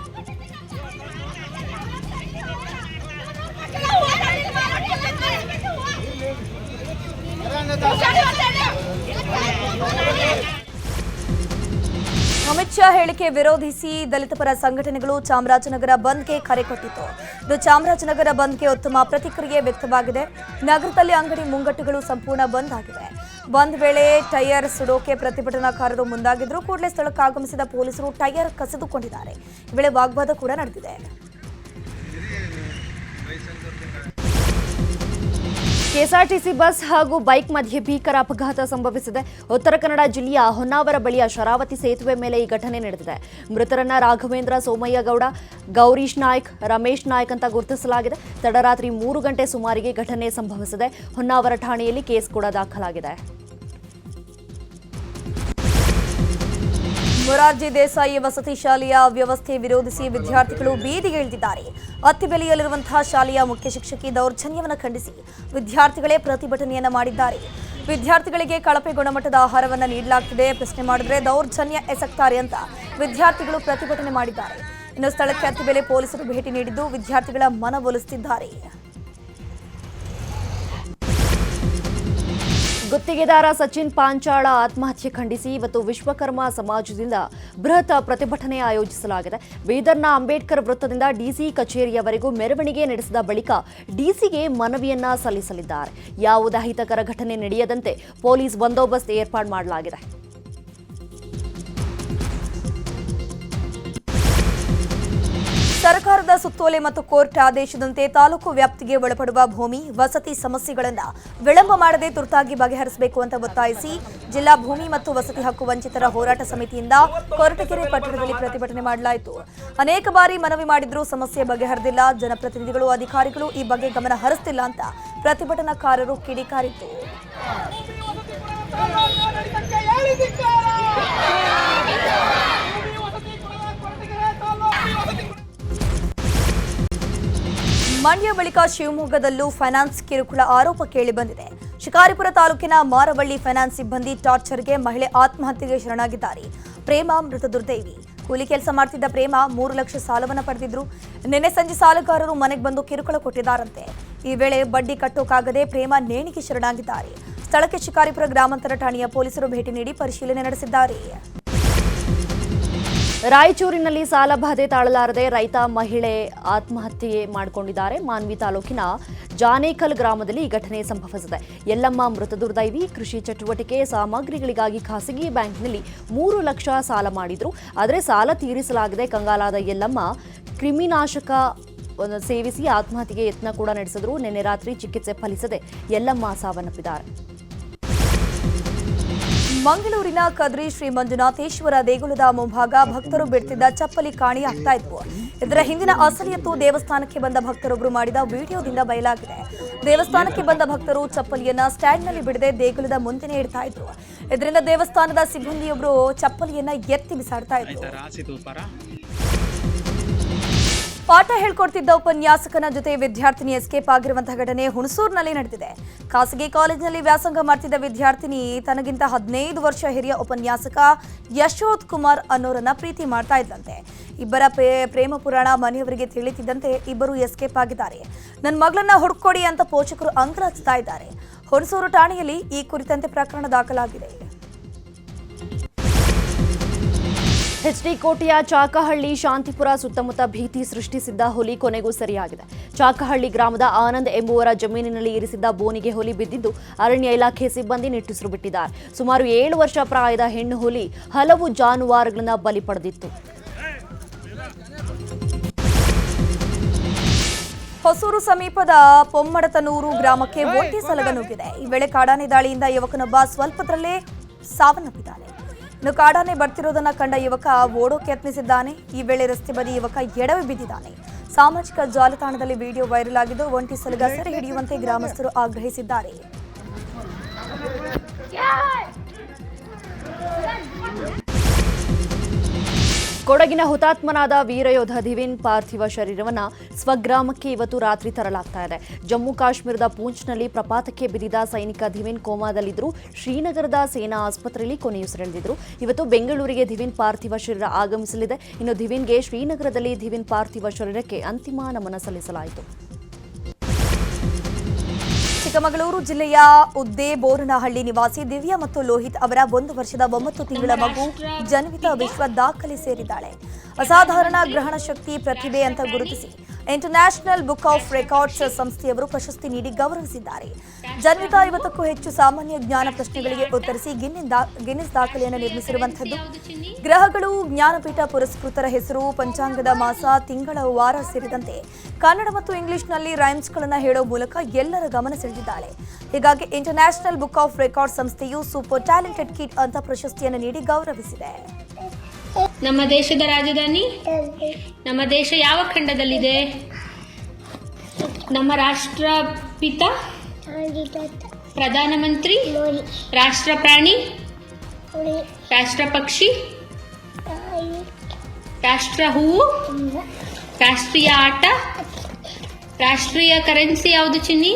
ಅಮಿತ್ ಶಾ ಹೇಳಿಕೆ ವಿರೋಧಿಸಿ ದಲಿತ ಪರ ಸಂಘಟನೆಗಳು ಚಾಮರಾಜನಗರ ಬಂದ್ಗೆ ಕರೆ ಕೊಟ್ಟಿತು ಇದು ಚಾಮರಾಜನಗರ ಬಂದ್ಗೆ ಉತ್ತಮ ಪ್ರತಿಕ್ರಿಯೆ ವ್ಯಕ್ತವಾಗಿದೆ. ನಗರದಲ್ಲಿ ಅಂಗಡಿ ಮುಂಗಟ್ಟುಗಳು ಸಂಪೂರ್ಣ ಬಂದ್ ಆಗಿವೆ ಬಂದ್ ವೇಳೆ ಟೈರ್ ಸುಡೋಕೆ ಪ್ರತಿಭಟನಾಕಾರರು ಮುಂದಾಗಿದ್ರು ಕೂಡಲೇ ಸ್ಥಳಕ್ಕೆ ಆಗಮಿಸಿದ ಪೊಲೀಸರು ಟೈರ್ ಕಸಿದುಕೊಂಡಿದ್ದಾರೆ. ವೇಳೆ ವಾಗ್ವಾದ ಕೂಡ ನಡೆದಿದೆ. ಕೆಎಸ್ಆರ್ಟಿಸಿ ಬಸ್ ಹಾಗೂ ಬೈಕ್ ಮಧ್ಯೆ ಭೀಕರ ಅಪಘಾತ ಸಂಭವಿಸಿದೆ. ಉತ್ತರ ಕನ್ನಡ ಜಿಲ್ಲೆಯ ಹೊನ್ನಾವರ ಬಳಿಯ ಶರಾವತಿ ಸೇತುವೆ ಮೇಲೆ ಈ ಘಟನೆ ನಡೆದಿದೆ. ಮೃತರನ್ನ ರಾಘವೇಂದ್ರ ಸೋಮಯ್ಯಗೌಡ ಗೌರೀಶ್ ನಾಯ್ಕ್, ರಮೇಶ್ ನಾಯ್ಕ್ ಅಂತ ಗುರುತಿಸಲಾಗಿದೆ. ತಡರಾತ್ರಿ ಮೂರು ಗಂಟೆ ಸುಮಾರಿಗೆ ಘಟನೆ ಸಂಭವಿಸಿದೆ. ಹೊನ್ನಾವರ ಠಾಣೆಯಲ್ಲಿ ಕೇಸ್ ಕೂಡ ದಾಖಲಾಗಿದೆ. ಮೊರಾರ್ಜಿ ದೇಸಾಯಿ ವಸತಿ ಶಾಲೆಯ ವ್ಯವಸ್ಥೆ ವಿರೋಧಿಸಿ ವಿದ್ಯಾರ್ಥಿಗಳು ಬೀದಿಗಿಳಿದಿದ್ದಾರೆ ಅತ್ತಿಬೆಲೆಯಲ್ಲಿರುವಂತಹ ಶಾಲೆಯ ಮುಖ್ಯ ಶಿಕ್ಷಕಿ ದೌರ್ಜನ್ಯವನ್ನು ಖಂಡಿಸಿ ವಿದ್ಯಾರ್ಥಿಗಳೇ ಪ್ರತಿಭಟನೆಯನ್ನು ಮಾಡಿದ್ದಾರೆ. ವಿದ್ಯಾರ್ಥಿಗಳಿಗೆ ಕಳಪೆ ಗುಣಮಟ್ಟದ ಆಹಾರವನ್ನು ನೀಡಲಾಗ್ತಿದೆ. ಪ್ರಶ್ನೆ ಮಾಡಿದ್ರೆ ದೌರ್ಜನ್ಯ ಎಸಗ್ತಾರೆ ಅಂತ ವಿದ್ಯಾರ್ಥಿಗಳು ಪ್ರತಿಭಟನೆ ಮಾಡಿದ್ದಾರೆ. ಇನ್ನು ಸ್ಥಳಕ್ಕೆ ಅತ್ತಿಬೆಲೆ ಪೊಲೀಸರು ಭೇಟಿ ನೀಡಿದ್ದು ವಿದ್ಯಾರ್ಥಿಗಳ ಮನವೊಲಿಸುತ್ತಿದ್ದಾರೆ ಗುತ್ತಿಗೆದಾರ ಸಚಿನ್ ಪಾಂಚಾಳ ಆತ್ಮಹತ್ಯೆ ಖಂಡಿಸಿ ಇವತ್ತು ವಿಶ್ವಕರ್ಮ ಸಮಾಜದಿಂದ ಬೃಹತ್ ಪ್ರತಿಭಟನೆ ಆಯೋಜಿಸಲಾಗಿದೆ. ಬೀದರ್ನ ಅಂಬೇಡ್ಕರ್ ವೃತ್ತದಿಂದ ಡಿಸಿ ಕಚೇರಿಯವರೆಗೂ ಮೆರವಣಿಗೆ ನಡೆಸಿದ ಬಳಿಕ ಡಿಸಿಗೆ ಮನವಿಯನ್ನ ಸಲ್ಲಿಸಲಿದ್ದಾರೆ. ಯಾವುದೇ ಅಹಿತಕರ ಘಟನೆ ನಡೆಯದಂತೆ ಪೊಲೀಸ್ ಬಂದೋಬಸ್ತ್ ಏರ್ಪಾಡು ಮಾಡಲಾಗಿದೆ. ಸರ್ಕಾರದ ಸುತ್ತೋಲೆ ಮತ್ತು ಕೋರ್ಟ್ ಆದೇಶದಂತೆ ತಾಲೂಕು ವ್ಯಾಪ್ತಿಗೆ ಒಳಪಡುವ ಭೂಮಿ, ವಸತಿ ಸಮಸ್ಯೆಗಳನ್ನು ವಿಳಂಬ ಮಾಡದೆ ತುರ್ತಾಗಿ ಬಗೆಹರಿಸಬೇಕು ಅಂತ ಒತ್ತಾಯಿಸಿ ಜಿಲ್ಲಾ ಭೂಮಿ ಮತ್ತು ವಸತಿ ಹಕ್ಕು ವಂಚಿತರ ಹೋರಾಟ ಸಮಿತಿಯಿಂದ ಕೊರಟಗೆರೆ ಪಟ್ಟಣದಲ್ಲಿ ಪ್ರತಿಭಟನೆ ಮಾಡಲಾಯಿತು. ಅನೇಕ ಬಾರಿ ಮನವಿ ಮಾಡಿದರೂ ಸಮಸ್ಯೆ ಬಗೆಹರಿದಿಲ್ಲ. ಜನಪ್ರತಿನಿಧಿಗಳು, ಅಧಿಕಾರಿಗಳು ಈ ಬಗ್ಗೆ ಗಮನ ಹರಿಸ್ತಿಲ್ಲ ಅಂತ ಪ್ರತಿಭಟನಾಕಾರರು ಕಿಡಿಕಾರಿತು ಮಂಡ್ಯ ಬಳಿಕ ಶಿವಮೊಗ್ಗದಲ್ಲೂ ಫೈನಾನ್ಸ್ ಕಿರುಕುಳ ಆರೋಪ ಕೇಳಿಬಂದಿದೆ ಶಿಕಾರಿಪುರ ತಾಲೂಕಿನ ಮಾರವಳ್ಳಿ ಫೈನಾನ್ಸ್ ಸಿಬ್ಬಂದಿ ಟಾರ್ಚರ್ಗೆ ಮಹಿಳೆ ಆತ್ಮಹತ್ಯೆಗೆ ಶರಣಾಗಿದ್ದಾರೆ. ಪ್ರೇಮ ಮೃತ ದುರ್ದೈವಿ. ಕೂಲಿ ಕೆಲಸ ಮಾಡ್ತಿದ್ದ ಪ್ರೇಮ ಮೂರು ಲಕ್ಷ ಸಾಲವನ್ನು ಪಡೆದಿದ್ರು. ನಿನ್ನೆ ಸಂಜೆ ಸಾಲಗಾರರು ಮನೆಗೆ ಬಂದು ಕಿರುಕುಳ ಕೊಟ್ಟಿದ್ದಾರಂತೆ. ಈ ವೇಳೆ ಬಡ್ಡಿ ಕಟ್ಟೋಕಾಗದೆ ಪ್ರೇಮ ನೇಣಿಗೆ ಶರಣಾಗಿದ್ದಾರೆ. ಸ್ಥಳಕ್ಕೆ ಶಿಕಾರಿಪುರ ಗ್ರಾಮಾಂತರ ಠಾಣೆಯ ಪೊಲೀಸರು ಭೇಟಿ ನೀಡಿ ಪರಿಶೀಲನೆ ನಡೆಸಿದ್ದಾರೆ. ರಾಯಚೂರಿನಲ್ಲಿ ಸಾಲ ಬಾಧೆ ತಾಳಲಾರದೆ ರೈತ ಮಹಿಳೆ ಆತ್ಮಹತ್ಯೆ ಮಾಡಿಕೊಂಡಿದ್ದಾರೆ. ಮಾನ್ವಿ ತಾಲೂಕಿನ ಜಾನೇಕಲ್ ಗ್ರಾಮದಲ್ಲಿ ಈ ಘಟನೆ ಸಂಭವಿಸಿದೆ. ಯಲ್ಲಮ್ಮ ಮೃತ ದುರ್ದೈವಿ ಕೃಷಿ ಚಟುವಟಿಕೆ ಸಾಮಗ್ರಿಗಳಿಗಾಗಿ ಖಾಸಗಿ ಬ್ಯಾಂಕ್ನಲ್ಲಿ ಮೂರು ಲಕ್ಷ ಸಾಲ ಮಾಡಿದ್ರು. ಆದರೆ ಸಾಲ ತೀರಿಸಲಾಗದೆ ಕಂಗಾಲಾದ ಯಲ್ಲಮ್ಮ ಕ್ರಿಮಿನಾಶಕ ಸೇವಿಸಿ ಆತ್ಮಹತ್ಯೆಗೆ ಯತ್ನ ಕೂಡ ನಡೆಸಿದ್ರು. ನಿನ್ನೆ ರಾತ್ರಿ ಚಿಕಿತ್ಸೆ ಫಲಿಸದೆ ಯಲ್ಲಮ್ಮ ಸಾವನ್ನಪ್ಪಿದ್ದಾರೆ. ಮಂಗಳೂರಿನ ಕದ್ರಿ ಶ್ರೀ ಮಂಜುನಾಥೇಶ್ವರ ದೇಗುಲದ ಮುಂಭಾಗ ಭಕ್ತರು ಬಿಡ್ತಿದ್ದ ಚಪ್ಪಲಿ ಕಾಣಿಯಾಗ್ತಾ ಇದ್ವು ಇದರ ಹಿಂದಿನ ಅಸಲಿಯತ್ತು ದೇವಸ್ಥಾನಕ್ಕೆ ಬಂದ ಭಕ್ತರೊಬ್ಬರು ಮಾಡಿದ ವಿಡಿಯೋದಿಂದ ಬಯಲಾಗಿದೆ. ದೇವಸ್ಥಾನಕ್ಕೆ ಬಂದ ಭಕ್ತರು ಚಪ್ಪಲಿಯನ್ನ ಸ್ಟ್ಯಾಂಡ್ನಲ್ಲಿ ಬಿಡದೆ ದೇಗುಲದ ಮುಂದೆನೇ ಇಡ್ತಾ ಇದ್ರು. ಇದರಿಂದ ದೇವಸ್ಥಾನದ ಸಿಬ್ಬಂದಿಯೊಬ್ಬರು ಚಪ್ಪಲಿಯನ್ನ ಎತ್ತಿ ಬಿಸಾಡ್ತಾ ಇದ್ರು. ಪಾಠ ಹೇಳ್ಕೊಡ್ತಿದ್ದ ಉಪನ್ಯಾಸಕನ ಜೊತೆ ವಿದ್ಯಾರ್ಥಿನಿ ಎಸ್ಕೇಪ್ ಆಗಿರುವಂತಹ ಘಟನೆ ಹುಣಸೂರಿನಲ್ಲಿ ನಡೆದಿದೆ. ಖಾಸಗಿ ಕಾಲೇಜಿನಲ್ಲಿ ವ್ಯಾಸಂಗ ಮಾಡ್ತಿದ್ದ ವಿದ್ಯಾರ್ಥಿನಿ ತನಗಿಂತ ಹದಿನೈದು ವರ್ಷ ಹಿರಿಯ ಉಪನ್ಯಾಸಕ ಯಶೋತ್ ಕುಮಾರ್ ಅನ್ನೋರನ್ನ ಪ್ರೀತಿ ಮಾಡ್ತಾ ಇದ್ದಂತೆ. ಇಬ್ಬರ ಪ್ರೇ- ಪ್ರೇಮ ಪುರಾಣ ಮನೆಯವರಿಗೆ ತಿಳಿತಿದ್ದಂತೆ ಇಬ್ಬರು ಎಸ್ಕೇಪ್ ಆಗಿದ್ದಾರೆ. ನನ್ನ ಮಗಳನ್ನ ಹುಡ್ಕೊಡಿ ಅಂತ ಪೋಷಕರು ಅಂಗಲಾಚ್ತಾ ಇದ್ದಾರೆ. ಹುಣಸೂರು ಠಾಣೆಯಲ್ಲಿ ಈ ಕುರಿತಂತೆ ಪ್ರಕರಣ ದಾಖಲಾಗಿದೆ. ಎಚ್ಡಿ ಕೋಟೆಯ ಚಾಕಹಳ್ಳಿ ಶಾಂತಿಪುರ ಸುತ್ತಮುತ್ತ ಭೀತಿ ಸೃಷ್ಟಿಸಿದ್ದ ಹುಲಿ ಕೊನೆಗೂ ಸರಿಯಾಗಿದೆ. ಚಾಕಹಳ್ಳಿ ಗ್ರಾಮದ ಆನಂದ್ ಎಂಬುವರ ಜಮೀನಿನಲ್ಲಿ ಇರಿಸಿದ್ದ ಬೋನಿಗೆ ಹುಲಿ ಬಿದ್ದಿದ್ದು ಅರಣ್ಯ ಇಲಾಖೆ ಸಿಬ್ಬಂದಿ ನಿಟ್ಟುಸಿರು ಬಿಟ್ಟಿದ್ದಾರೆ. ಸುಮಾರು ಏಳು ವರ್ಷ ಪ್ರಾಯದ ಹೆಣ್ಣು ಹುಲಿ ಹಲವು ಜಾನುವಾರುಗಳನ್ನ ಬಲಿ ಪಡೆದಿತ್ತು. ಹೊಸೂರು ಸಮೀಪದ ಪೊಮ್ಮಡತನೂರು ಗ್ರಾಮಕ್ಕೆ ಒಂಟಿ ಸಲಗ ನುಗ್ಗಿದೆ. ಈ ವೇಳೆ ಕಾಡಾನೆ ದಾಳಿಯಿಂದ ಯುವಕನೊಬ್ಬ ಸ್ವಲ್ಪದರಲ್ಲೇ ಸಾವನ್ನಪ್ಪಿದ್ದಾನೆ. ಇನ್ನು ಬರ್ತಿರೋದನ್ನ ಕಂಡ ಯುವಕ ಓಡೋಕೆ ಯತ್ನಿಸಿದ್ದಾನೆ. ಈ ವೇಳೆ ರಸ್ತೆ ಬದಿ ಯುವಕ ಎಡವಿ ಬಿದ್ದಿದ್ದಾನೆ. ಸಾಮಾಜಿಕ ಜಾಲತಾಣದಲ್ಲಿ ವಿಡಿಯೋ ವೈರಲ್ ಆಗಿದ್ದು ಒಂಟಿ ಸಲಗ ಸೆರೆ ಹಿಡಿಯುವಂತೆ ಗ್ರಾಮಸ್ಥರು ಆಗ್ರಹಿಸಿದ್ದಾರೆ. ಕೊಡಗಿನ ಹುತಾತ್ಮನಾದ ವೀರಯೋಧ ದಿವಿನ್ ಪಾರ್ಥಿವ ಶರೀರವನ್ನು ಸ್ವಗ್ರಾಮಕ್ಕೆ ಇವತ್ತು ರಾತ್ರಿ ತರಲಾಗ್ತಾ ಇದೆ. ಜಮ್ಮು ಕಾಶ್ಮೀರದ ಪೂಂಚ್ನಲ್ಲಿ ಪ್ರಪಾತಕ್ಕೆ ಬಿದ್ದಿದ್ದ ಸೈನಿಕ ದಿವಿನ್ ಕೋಮಾದಲ್ಲಿದ್ದರು. ಶ್ರೀನಗರದ ಸೇನಾ ಆಸ್ಪತ್ರೆಯಲ್ಲಿ ಕೊನೆಯುಸಿರೆಳೆದಿದ್ರು ಇವತ್ತು ಬೆಂಗಳೂರಿಗೆ ದಿವಿನ್ ಪಾರ್ಥಿವ ಶರೀರ ಆಗಮಿಸಲಿದೆ. ಇನ್ನು ದಿವಿನ್ಗೆ ಶ್ರೀನಗರದಲ್ಲಿ ದಿವಿನ್ ಪಾರ್ಥಿವ ಶರೀರಕ್ಕೆ ಅಂತಿಮ ನಮನ ಸಲ್ಲಿಸಲಾಯಿತು. ಚಿಕ್ಕಮಗಳೂರು ಜಿಲ್ಲೆಯ ಉದ್ದೇ ಬೋರನಹಳ್ಳಿ ನಿವಾಸಿ ದಿವ್ಯಾ ಮತ್ತು ಲೋಹಿತ್ ಅವರ ಒಂದು ವರ್ಷದ ಒಂಬತ್ತು ತಿಂಗಳ ಮಗು ಜನ್ವಿತ ವಿಶ್ವ ದಾಖಲೆ ಸೇರಿದ್ದಾಳೆ. ಅಸಾಧಾರಣ ಗ್ರಹಣ ಶಕ್ತಿ ಪ್ರತಿಭೆ ಅಂತ ಗುರುತಿಸಿ. ಇಂಟರ್ನ್ಯಾಷನಲ್ ಬುಕ್ ಆಫ್ ರೆಕಾರ್ಡ್ಸ್ ಸಂಸ್ಥೆಯವರು ಪ್ರಶಸ್ತಿ ನೀಡಿ ಗೌರವಿಸಿದ್ದಾರೆ. ಜನ್ಮಿತ ಐವತ್ತಕ್ಕೂ ಹೆಚ್ಚು ಸಾಮಾನ್ಯ ಜ್ಞಾನ ಪ್ರಶ್ನೆಗಳಿಗೆ ಉತ್ತರಿಸಿ ಗಿನ್ನಿಸ್ ದಾಖಲೆಯನ್ನು ನಿರ್ಮಿಸಿರುವಂಥದ್ದು. ಗ್ರಹಗಳು ಜ್ಞಾನಪೀಠ ಪುರಸ್ಕೃತರ ಹೆಸರು, ಪಂಚಾಂಗದ ಮಾಸ, ತಿಂಗಳ ವಾರ ಸೇರಿದಂತೆ ಕನ್ನಡ ಮತ್ತು ಇಂಗ್ಲಿಷ್ನಲ್ಲಿ ರೈಮ್ಸ್ಗಳನ್ನು ಹೇಳೋ ಮೂಲಕ ಎಲ್ಲರ ಗಮನ ಸೆಳೆದಿದ್ದಾಳೆ. ಹೀಗಾಗಿ ಇಂಟರ್ನ್ಯಾಷನಲ್ ಬುಕ್ ಆಫ್ ರೆಕಾರ್ಡ್ ಸಂಸ್ಥೆಯು ಸೂಪರ್ ಟ್ಯಾಲೆಂಟೆಡ್ ಕಿಟ್ ಅಂತ ಪ್ರಶಸ್ತಿಯನ್ನು ನೀಡಿ ಗೌರವಿಸಿದೆ. ನಮ್ಮ ದೇಶದ ರಾಜಧಾನಿ? ನಮ್ಮ ದೇಶ ಯಾವ ಖಂಡದಲ್ಲಿದೆ? ನಮ್ಮ ರಾಷ್ಟ್ರಪಿತ? ಪ್ರಧಾನಮಂತ್ರಿ? ರಾಷ್ಟ್ರ ಪ್ರಾಣಿ ರಾಷ್ಟ್ರ ಪಕ್ಷಿ ರಾಷ್ಟ್ರ ಹೂವು ರಾಷ್ಟ್ರೀಯ ಆಟ? ರಾಷ್ಟ್ರೀಯ ಕರೆನ್ಸಿ ಯಾವುದು ಚಿನ್ನಿ.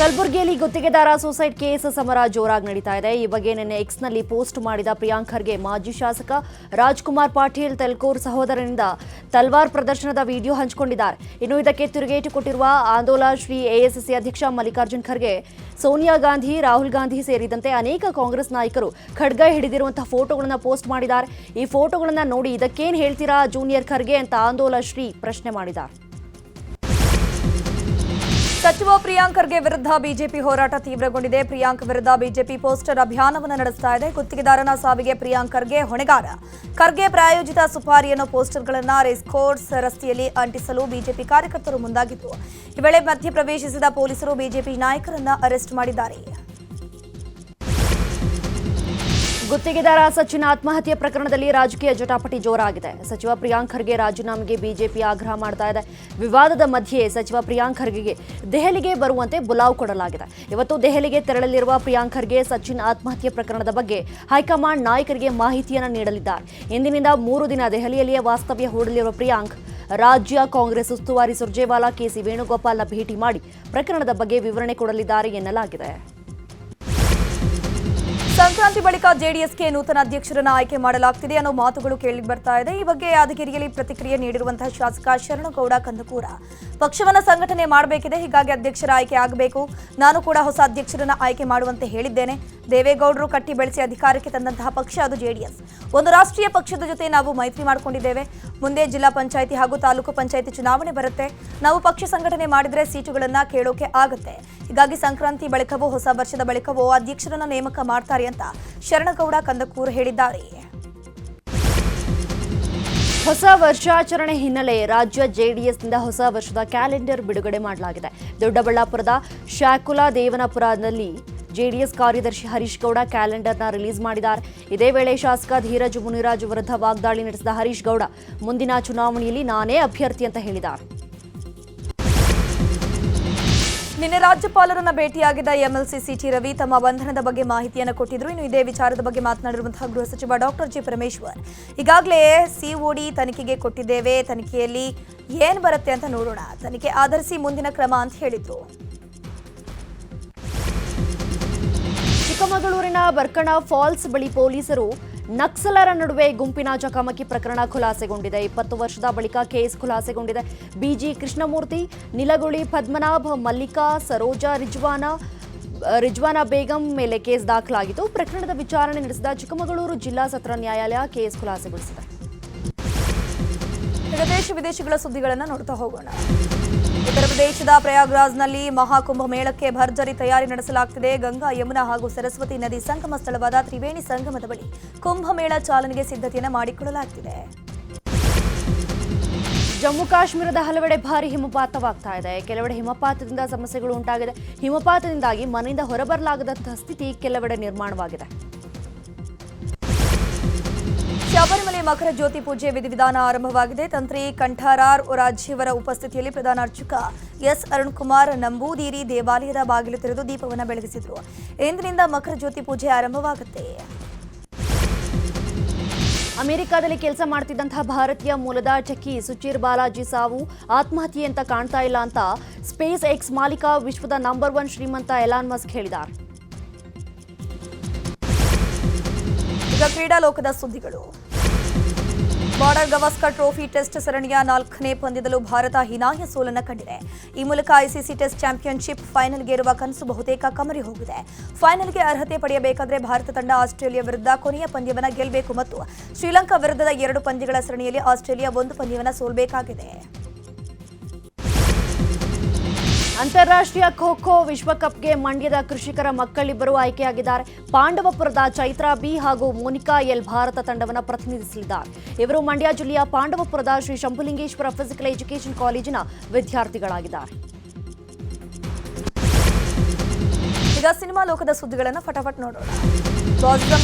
ಕಲಬುರಗಿಯಲ್ಲಿ ಗುತ್ತಿಗೆದಾರ ಸೂಸೈಡ್ ಕೇಸ್ ಸಮರ ಜೋರಾಗಿ ನಡೀತಾ ಇದೆ. ಈ ಬಗ್ಗೆ ನಿನ್ನೆ ಎಕ್ಸ್ನಲ್ಲಿ ಪೋಸ್ಟ್ ಮಾಡಿದ ಪ್ರಿಯಾಂಕ್ ಖರ್ಗೆ, ಮಾಜಿ ಶಾಸಕ ರಾಜ್ಕುಮಾರ್ ಪಾಟೀಲ್, ತೆಲ್ಕೂರ್ ಸಹೋದರನಿಂದ ತಲ್ವಾರ್ ಪ್ರದರ್ಶನದ ವಿಡಿಯೋ ಹಂಚಿಕೊಂಡಿದ್ದಾರೆ. ಇನ್ನು ಇದಕ್ಕೆ ತಿರುಗೇಟು ಕೊಟ್ಟಿರುವ ಆಂದೋಲನ ಶ್ರೀ ಎಎಸ್ಎಸ್ಸಿ ಅಧ್ಯಕ್ಷ ಮಲ್ಲಿಕಾರ್ಜುನ್ ಖರ್ಗೆ, ಸೋನಿಯಾ ಗಾಂಧಿ, ರಾಹುಲ್ ಗಾಂಧಿ ಸೇರಿದಂತೆ ಅನೇಕ ಕಾಂಗ್ರೆಸ್ ನಾಯಕರು ಖಡ್ಗ ಹಿಡಿದಿರುವಂತಹ ಫೋಟೋಗಳನ್ನು ಪೋಸ್ಟ್ ಮಾಡಿದ್ದಾರೆ. ಈ ಫೋಟೋಗಳನ್ನು ನೋಡಿ ಇದಕ್ಕೇನು ಹೇಳ್ತೀರಾ ಜೂನಿಯರ್ ಖರ್ಗೆ ಅಂತ ಆಂದೋಲನ ಶ್ರೀ ಪ್ರಶ್ನೆ ಮಾಡಿದ್ದಾರೆ. ಸಚಿವ ಪ್ರಿಯಾಂಕರ್ಗೆ ವಿರುದ್ಧ ಬಿಜೆಪಿ ಹೋರಾಟ ತೀವ್ರಗೊಂಡಿದೆ. ಪ್ರಿಯಾಂಕ್ ವಿರುದ್ಧ ಬಿಜೆಪಿ ಪೋಸ್ಟರ್ ಅಭಿಯಾನವನ್ನು ನಡೆಸ್ತಾ ಇದೆ. ಗುತ್ತಿಗೆದಾರನ ಸಾವಿಗೆ ಪ್ರಿಯಾಂಕ್ ಖರ್ಗೆ ಹೊಣೆಗಾರ. ಖರ್ಗೆ ಪ್ರಾಯೋಜಿತ ಸುಪಾರಿ ಅನ್ನೋ ಪೋಸ್ಟರ್ಗಳನ್ನು ರೇಸ್ಕೋರ್ಸ್ ರಸ್ತೆಯಲ್ಲಿ ಅಂಟಿಸಲು ಬಿಜೆಪಿ ಕಾರ್ಯಕರ್ತರು ಮುಂದಾಗಿದ್ದು, ಈ ವೇಳೆ ಮಧ್ಯಪ್ರವೇಶಿಸಿದ ಪೊಲೀಸರು ಬಿಜೆಪಿ ನಾಯಕರನ್ನ ಅರೆಸ್ಟ್ ಮಾಡಿದ್ದಾರೆ. ಗುತ್ತಿಗೆದಾರ ಸಚಿನ್ ಆತ್ಮಹತ್ಯೆ ಪ್ರಕರಣದಲ್ಲಿ ರಾಜಕೀಯ ಜಟಾಪಟಿ ಜೋರಾಗಿದೆ. ಸಚಿವ ಪ್ರಿಯಾಂಕ್ ಖರ್ಗೆ ರಾಜೀನಾಮೆಗೆ ಬಿಜೆಪಿ ಆಗ್ರಹ ಮಾಡ್ತಾ ಇದೆ. ವಿವಾದದ ಮಧ್ಯೆ ಸಚಿವ ಪ್ರಿಯಾಂಕ್ ಖರ್ಗೆಗೆ ದೆಹಲಿಗೆ ಬರುವಂತೆ ಬುಲಾವ್ ಕೊಡಲಾಗಿದೆ. ಇವತ್ತು ದೆಹಲಿಗೆ ತೆರಳಲಿರುವ ಪ್ರಿಯಾಂಕ್ ಖರ್ಗೆ ಸಚಿನ್ ಆತ್ಮಹತ್ಯೆ ಪ್ರಕರಣದ ಬಗ್ಗೆ ಹೈಕಮಾಂಡ್ ನಾಯಕರಿಗೆ ಮಾಹಿತಿಯನ್ನು ನೀಡಲಿದ್ದಾರೆ. ಇಂದಿನಿಂದ ಮೂರು ದಿನ ದೆಹಲಿಯಲ್ಲಿಯೇ ವಾಸ್ತವ್ಯ ಹೂಡಲಿರುವ ಪ್ರಿಯಾಂಕ್, ರಾಜ್ಯ ಕಾಂಗ್ರೆಸ್ ಉಸ್ತುವಾರಿ ಸುರ್ಜೇವಾಲಾ ಕೆಸಿ ವೇಣುಗೋಪಾಲ್ನ ಭೇಟಿ ಮಾಡಿ ಪ್ರಕರಣದ ಬಗ್ಗೆ ವಿವರಣೆ ಕೊಡಲಿದ್ದಾರೆ ಎನ್ನಲಾಗಿದೆ. ಸಂಕ್ರಾಂತಿ ಬಳಿಕ ಜೆಡಿಎಸ್ಗೆ ನೂತನ ಅಧ್ಯಕ್ಷರನ್ನು ಆಯ್ಕೆ ಮಾಡಲಾಗ್ತಿದೆ ಅನ್ನೋ ಮಾತುಗಳು ಕೇಳಿ ಬರ್ತಾ ಇದೆ. ಈ ಬಗ್ಗೆ ಯಾದಗಿರಿಯಲ್ಲಿ ಪ್ರತಿಕ್ರಿಯೆ ನೀಡಿರುವಂತಹ ಶಾಸಕ ಶರಣಗೌಡ ಕಂದಕೂರ. ಪಕ್ಷವನ್ನ ಸಂಘಟನೆ ಮಾಡಬೇಕಿದೆ, ಹೀಗಾಗಿ ಅಧ್ಯಕ್ಷರ ಆಯ್ಕೆ ಆಗಬೇಕು. ನಾನು ಕೂಡ ಹೊಸ ಅಧ್ಯಕ್ಷರನ್ನ ಆಯ್ಕೆ ಮಾಡುವಂತೆ ಹೇಳಿದ್ದೇನೆ. ದೇವೇಗೌಡರು ಕಟ್ಟಿ ಬೆಳೆಸಿ ಅಧಿಕಾರಕ್ಕೆ ತಂದಂತಹ ಪಕ್ಷ ಅದು ಜೆಡಿಎಸ್. ಒಂದು ರಾಷ್ಟ್ರೀಯ ಪಕ್ಷದ ಜೊತೆ ನಾವು ಮೈತ್ರಿ ಮಾಡಿಕೊಂಡಿದ್ದೇವೆ. ಮುಂದೆ ಜಿಲ್ಲಾ ಪಂಚಾಯಿತಿ ಹಾಗೂ ತಾಲೂಕು ಪಂಚಾಯಿತಿ ಚುನಾವಣೆ ಬರುತ್ತೆ. ನಾವು ಪಕ್ಷ ಸಂಘಟನೆ ಮಾಡಿದ್ರೆ ಸೀಟುಗಳನ್ನು ಕೇಳೋಕೆ ಆಗುತ್ತೆ. ಹೀಗಾಗಿ ಸಂಕ್ರಾಂತಿ ಬಳಿಕವೋ, ಹೊಸ ವರ್ಷದ ಬಳಿಕವೋ ಅಧ್ಯಕ್ಷರನ್ನ ನೇಮಕ ಮಾಡ್ತಾರೆ ಅಂತ ಶರಣಗೌಡ ಕಂದಕೂರ್ ಹೇಳಿದ್ದಾರೆ. ಹೊಸ ವರ್ಷಾಚರಣೆ ಹಿನ್ನೆಲೆ ರಾಜ್ಯ ಜೆಡಿಎಸ್ನಿಂದ ಹೊಸ ವರ್ಷದ ಕ್ಯಾಲೆಂಡರ್ ಬಿಡುಗಡೆ ಮಾಡಲಾಗಿದೆ. ದೊಡ್ಡಬಳ್ಳಾಪುರದ ಶಾಕುಲಾ ದೇವನಪುರದಲ್ಲಿ ಜೆಡಿಎಸ್ ಕಾರ್ಯದರ್ಶಿ ಹರೀಶ್ ಗೌಡ ಕ್ಯಾಲೆಂಡರ್ನ ರಿಲೀಸ್ ಮಾಡಿದ್ದಾರೆ. ಇದೇ ವೇಳೆ ಶಾಸಕ ಧೀರಜ್ ಮುನಿರಾಜ್ ವಿರುದ್ಧ ವಾಗ್ದಾಳಿ ನಡೆಸಿದ ಹರೀಶ್ ಗೌಡ, ಮುಂದಿನ ಚುನಾವಣೆಯಲ್ಲಿ ನಾನೇ ಅಭ್ಯರ್ಥಿ ಅಂತ ಹೇಳಿದ್ದಾರೆ. ನಿನ್ನೆ ರಾಜ್ಯಪಾಲರನ್ನ ಭೇಟಿಯಾಗಿದ್ದ ಎಂಎಲ್ಸಿ ಸಿಟಿ ರವಿ ತಮ್ಮ ಬಂಧನದ ಬಗ್ಗೆ ಮಾಹಿತಿಯನ್ನು ಕೊಟ್ಟಿದ್ರು. ಇನ್ನು ಇದೇ ವಿಚಾರದ ಬಗ್ಗೆ ಮಾತನಾಡಿರುವಂತಹ ಗೃಹ ಸಚಿವ ಡಾಕ್ಟರ್ ಜಿ ಪರಮೇಶ್ವರ್. ಈಗಾಗಲೇ ಸಿಒಡಿ ತನಿಖೆಗೆ ಕೊಟ್ಟಿದ್ದೇವೆ. ತನಿಖೆಯಲ್ಲಿ ಏನ್ ಬರುತ್ತೆ ಅಂತ ನೋಡೋಣ. ತನಿಖೆ ಆಧರಿಸಿ ಮುಂದಿನ ಕ್ರಮ ಅಂತ ಹೇಳಿದ್ರು. ಚಿಕ್ಕಮಗಳೂರಿನ ಬರ್ಕಣ ಫಾಲ್ಸ್ ಬಳಿ ಪೊಲೀಸರು ನಕ್ಸಲರ ನಡುವೆ ಗುಂಪಿನ ಚಕಮಕಿ ಪ್ರಕರಣ ಖುಲಾಸೆಗೊಂಡಿದೆ. ಇಪ್ಪತ್ತು ವರ್ಷದ ಬಳಿಕ ಕೇಸ್ ಖುಲಾಸೆಗೊಂಡಿದೆ. ಬಿಜಿ ಕೃಷ್ಣಮೂರ್ತಿ, ನಿಲಗುಳಿ ಪದ್ಮನಾಭ, ಮಲ್ಲಿಕಾ, ಸರೋಜಾ, ರಿಜ್ವಾನ ರಿಜ್ವಾನ ಬೇಗಂ ಮೇಲೆ ಕೇಸ್ ದಾಖಲಾಗಿತ್ತು ಪ್ರಕರಣದ ವಿಚಾರಣೆ ನಡೆಸಿದ ಚಿಕ್ಕಮಗಳೂರು ಜಿಲ್ಲಾ ಸತ್ರ ನ್ಯಾಯಾಲಯ ಕೇಸ್ ಖುಲಾಸೆಗೊಳಿಸಿದೆ. ದೇಶ ವಿದೇಶಗಳ ಸುದ್ದಿಗಳನ್ನು ನೋಡ್ತಾ ಹೋಗೋಣ. ಉತ್ತರ ಪ್ರದೇಶದ ಪ್ರಯಾಗ್ರಾಜ್ನಲ್ಲಿ ಮಹಾಕುಂಭ ಮೇಳಕ್ಕೆ ಭರ್ಜರಿ ತಯಾರಿ ನಡೆಸಲಾಗುತ್ತಿದೆ ಗಂಗಾ, ಯಮುನಾ ಹಾಗೂ ಸರಸ್ವತಿ ನದಿ ಸಂಗಮ ಸ್ಥಳವಾದ ತ್ರಿವೇಣಿ ಸಂಗಮದ ಬಳಿ ಕುಂಭಮೇಳ ಚಾಲನೆಗೆ ಸಿದ್ಧತೆಯನ್ನು ಮಾಡಿಕೊಳ್ಳಲಾಗುತ್ತಿದೆ ಜಮ್ಮು ಕಾಶ್ಮೀರದ ಹಲವೆಡೆ ಭಾರಿ ಹಿಮಪಾತವಾಗ್ತಾ ಇದೆ. ಕೆಲವೆಡೆ ಹಿಮಪಾತದಿಂದ ಸಮಸ್ಯೆಗಳು ಉಂಟಾಗಿದೆ. ಹಿಮಪಾತದಿಂದಾಗಿ ಮನೆಯಿಂದ ಹೊರಬರಲಾಗದಂತಹ ಸ್ಥಿತಿ ಕೆಲವೆಡೆ ನಿರ್ಮಾಣವಾಗಿದೆ. ಶಬರಿಮಲೆ ಮಕರ ಜ್ಯೋತಿ ಪೂಜೆ ವಿಧಿವಿಧಾನ ಆರಂಭವಾಗಿದೆ. ತಂತ್ರಿ ಕಂಠಾರಾರ್ ರಾಜ್ಯವರ ಉಪಸ್ಥಿತಿಯಲ್ಲಿ ಪ್ರಧಾನ ಅರ್ಚಕ ಎಸ್. ಅರುಣ್ ಕುಮಾರ್ ನಂಬೂದಿರಿ ದೇವಾಲಯದ ಬಾಗಿಲು ತೆರೆದು ದೀಪವನ್ನು ಬೆಳಗಿಸಿದರು. ಇಂದಿನಿಂದ ಮಕರ ಜ್ಯೋತಿ ಪೂಜೆ ಆರಂಭವಾಗುತ್ತೆ. ಅಮೆರಿಕದಲ್ಲಿ ಕೆಲಸ ಮಾಡ್ತಿದ್ದಂತಹ ಭಾರತೀಯ ಮೂಲದ ಟೆಕ್ಕಿ ಸುಚೀರ್ ಬಾಲಾಜಿ ಸಾವು ಆತ್ಮಹತ್ಯೆ ಅಂತ ಕಾಣ್ತಾ ಇಲ್ಲ ಅಂತ ಸ್ಪೇಸ್ ಎಕ್ಸ್ ಮಾಲೀಕ ವಿಶ್ವದ ನಂಬರ್ ಒನ್ ಶ್ರೀಮಂತ ಎಲಾನ್ ಮಸ್ಕ್ ಹೇಳಿದ್ದಾರೆ ಈಗ ಕ್ರೀಡಾ ಲೋಕದ ಸುದ್ದಿಗಳು. ಬಾರ್ಡರ್ ಗವಾಸ್ಕರ್ ಟ್ರೋಫಿ ಟೆಸ್ಟ್ ಸರಣಿಯ ನಾಲ್ಕನೇ ಪಂದ್ಯದಲ್ಲೂ ಭಾರತ ಹೀನಾಯ ಸೋಲನ್ನು ಕಂಡಿದೆ. ಈ ಮೂಲಕ ಐಸಿಸಿ ಟೆಸ್ಟ್ ಚಾಂಪಿಯನ್ಶಿಪ್ ಫೈನಲ್ಗೆ ಇರುವ ಕನಸು ಬಹುತೇಕ ಕಮರಿ ಹೋಗಿದೆ. ಫೈನಲ್ಗೆ ಅರ್ಹತೆ ಪಡೆಯಬೇಕಾದರೆ ಭಾರತ ತಂಡ ಆಸ್ಟ್ರೇಲಿಯಾ ವಿರುದ್ಧ ಕೊನೆಯ ಪಂದ್ಯವನ್ನು ಗೆಲ್ಲಬೇಕು ಮತ್ತು ಶ್ರೀಲಂಕಾ ವಿರುದ್ಧದ ಎರಡು ಪಂದ್ಯಗಳ ಸರಣಿಯಲ್ಲಿ ಆಸ್ಟ್ರೇಲಿಯಾ ಒಂದು ಪಂದ್ಯವನ್ನು ಸೋಲ್ಬೇಕಾಗಿದೆ. ಅಂತಾರಾಷ್ಟ್ರೀಯ ಖೋ ಖೋ ವಿಶ್ವಕಪ್ಗೆ ಮಂಡ್ಯದ ಕೃಷಿಕರ ಮಕ್ಕಳಿಬ್ಬರು ಆಯ್ಕೆಯಾಗಿದ್ದಾರೆ. ಪಾಂಡವಪುರದ ಚೈತ್ರಾ ಬಿ ಹಾಗೂ ಮೋನಿಕಾ ಎಲ್ ಭಾರತ ತಂಡವನ್ನು ಪ್ರತಿನಿಧಿಸಲಿದ್ದಾರೆ. ಇವರು ಮಂಡ್ಯ ಜಿಲ್ಲೆಯ ಪಾಂಡವಪುರದ ಶ್ರೀ ಶಂಭುಲಿಂಗೇಶ್ವರ ಫಿಸಿಕಲ್ ಎಜುಕೇಷನ್ ಕಾಲೇಜಿನ ವಿದ್ಯಾರ್ಥಿಗಳಾಗಿದ್ದಾರೆ. ಈಗ ಸಿನಿಮಾ ಲೋಕದ ಸುದ್ದಿಗಳನ್ನು ಫಟಾಫಟ್ ನೋಡೋಣ.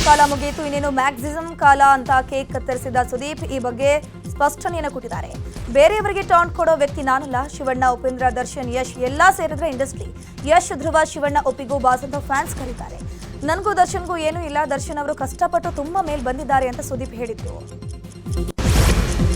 ಕಾಲ ಮುಗಿಯಿತು, ಇನ್ನೇನು ಮ್ಯಾಕ್ಸಿಸಂ ಕಾಲ ಅಂತ ಕೇಕ್ ಕತ್ತರಿಸಿದ ಸುದೀಪ್, ಈ ಬಗ್ಗೆ ಸ್ಪಷ್ಟನೆಯನ್ನು ಕೊಟ್ಟಿದ್ದಾರೆ. ಬೇರೆಯವರಿಗೆ ಟಾಂಟ್ ಕೊಡೋ ವ್ಯಕ್ತಿ ನಾನಲ್ಲ. ಶಿವಣ್ಣ, ಉಪೇಂದ್ರ, ದರ್ಶನ್, ಯಶ್ ಎಲ್ಲಾ ಸೇರಿದ್ರೆ ಇಂಡಸ್ಟ್ರಿ. ಯಶ್, ಧ್ರುವ, ಶಿವಣ್ಣ, ಒಪ್ಪಿಗೂ ಬಾಸ್ ಫ್ಯಾನ್ಸ್ ಕರೀತಾರೆ. ನನಗೂ ದರ್ಶನ್ಗೂ ಏನೂ ಇಲ್ಲ. ದರ್ಶನ್ ಅವರು ಕಷ್ಟಪಟ್ಟು ತುಂಬಾ ಮೇಲ್ ಬಂದಿದ್ದಾರೆ ಅಂತ ಸುದೀಪ್ ಹೇಳಿದ್ರು.